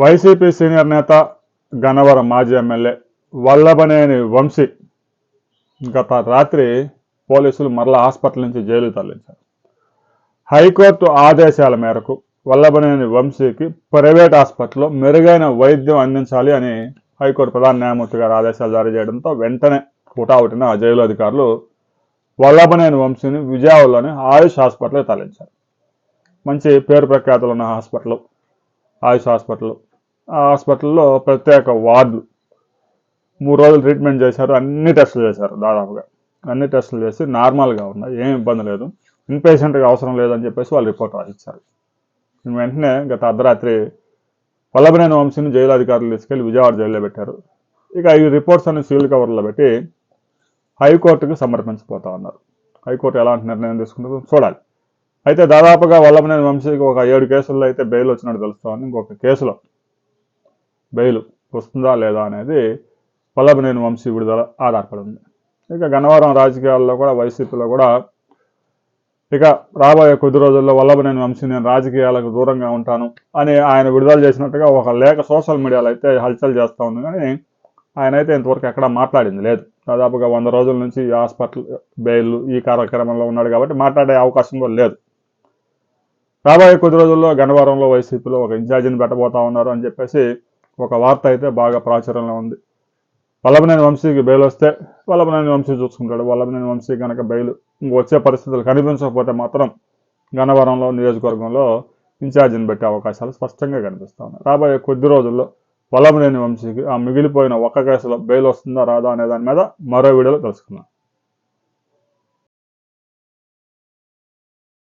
YCP senior నేత గన్నవరం మాజీ MLA Vallabhaneni Vamsi గత రాత్రి పోలీసులు మరలా హాస్పిటల్ నుంచి జైలు తరలించారు. హైకోర్టు ఆదేశాల మేరకు వల్లభనేని వంశీకి ప్రైవేట్ హాస్పిటల్లో మెరుగైన వైద్యం అందించాలి అని హైకోర్టు ప్రధాన న్యాయమూర్తి గారు ఆదేశాలు జారీ చేయడంతో వెంటనే హుటాహుటిన జైలు అధికారులు వల్లభనేని వంశీని విజయవాడలోని ఆయుష్ హాస్పిటల్కి తరలించారు. మంచి పేరు ప్రఖ్యాతులు ఉన్న హాస్పిటల్ ఆయుష్ హాస్పిటల్. ఆ హాస్పిటల్లో ప్రత్యేక వార్డులు. మూడు రోజులు ట్రీట్మెంట్ చేశారు అన్ని టెస్టులు చేశారు దాదాపుగా. అన్ని టెస్టులు చేసి నార్మల్గా ఉన్నాయి ఏం ఇబ్బంది లేదు. ఇన్పేషెంట్గా అవసరం లేదని చెప్పేసి వాళ్ళు రిపోర్ట్ రాసిచ్చారు. వెంటనే గత అర్ధరాత్రి వల్లభనేని వంశీని జైలు అధికారులు తీసుకెళ్ళి విజయవాడ జైల్లో పెట్టారు. ఇక ఈ రిపోర్ట్స్ అన్ని సీల్ కవర్లో పెట్టి హైకోర్టుకు సమర్పించిపోతా ఉన్నారు. హైకోర్టు ఎలాంటి నిర్ణయం తీసుకుంటుందో చూడాలి. అయితే దాదాపుగా వల్లభనేని వంశీకి ఒక ఏడు కేసుల్లో అయితే బెయిల్ వచ్చినట్టు తెలుస్తోంది. ఇంకొక కేసులో బెయిల్ వస్తుందా లేదా అనేది వల్లభనేని వంశీ విడుదల ఆధారపడి ఉంది ఇక గన్నవరం రాజకీయాల్లో కూడా వైసీపీలో కూడా ఇక రాబోయే కొద్ది రోజుల్లో వల్లభనేని వంశీ నేను రాజకీయాలకు దూరంగా ఉంటాను అని ఆయన విడుదల చేసినట్టుగా ఒక లేఖ సోషల్ మీడియాలో అయితే హల్చల్ చేస్తూ ఉంది. కానీ ఆయన అయితే ఇంతవరకు ఎక్కడ మాట్లాడింది లేదు. దాదాపుగా వంద రోజుల నుంచి హాస్పిటల్ బెయిల్ ఈ కార్యక్రమంలో ఉన్నాడు కాబట్టి మాట్లాడే అవకాశం కూడా లేదు. రాబోయే కొద్ది రోజుల్లో గన్నవరంలో వైసీపీలో ఒక ఇన్ఛార్జిని పెట్టబోతా ఉన్నారు అని చెప్పేసి ఒక వార్త అయితే బాగా ప్రాచుర్యంలో ఉంది. వల్లభనేని వంశీకి బెయిల్ వస్తే వల్లభనేని వంశీ చూసుకుంటాడు. వల్లభనేని వంశీ కనుక బెయిల్ ఇంక వచ్చే పరిస్థితులు కనిపించకపోతే మాత్రం గన్నవరంలో నియోజకవర్గంలో ఇన్ఛార్జిని పెట్టే అవకాశాలు స్పష్టంగా కనిపిస్తా ఉన్నాయి. రాబోయే కొద్ది రోజుల్లో వల్లభనేని వంశీకి ఆ మిగిలిపోయిన ఒక్క కేసులో బెయిల్ వస్తుందా రాదా అనే దాని మీద మరో వీడియోలో తెలుసుకుందాం.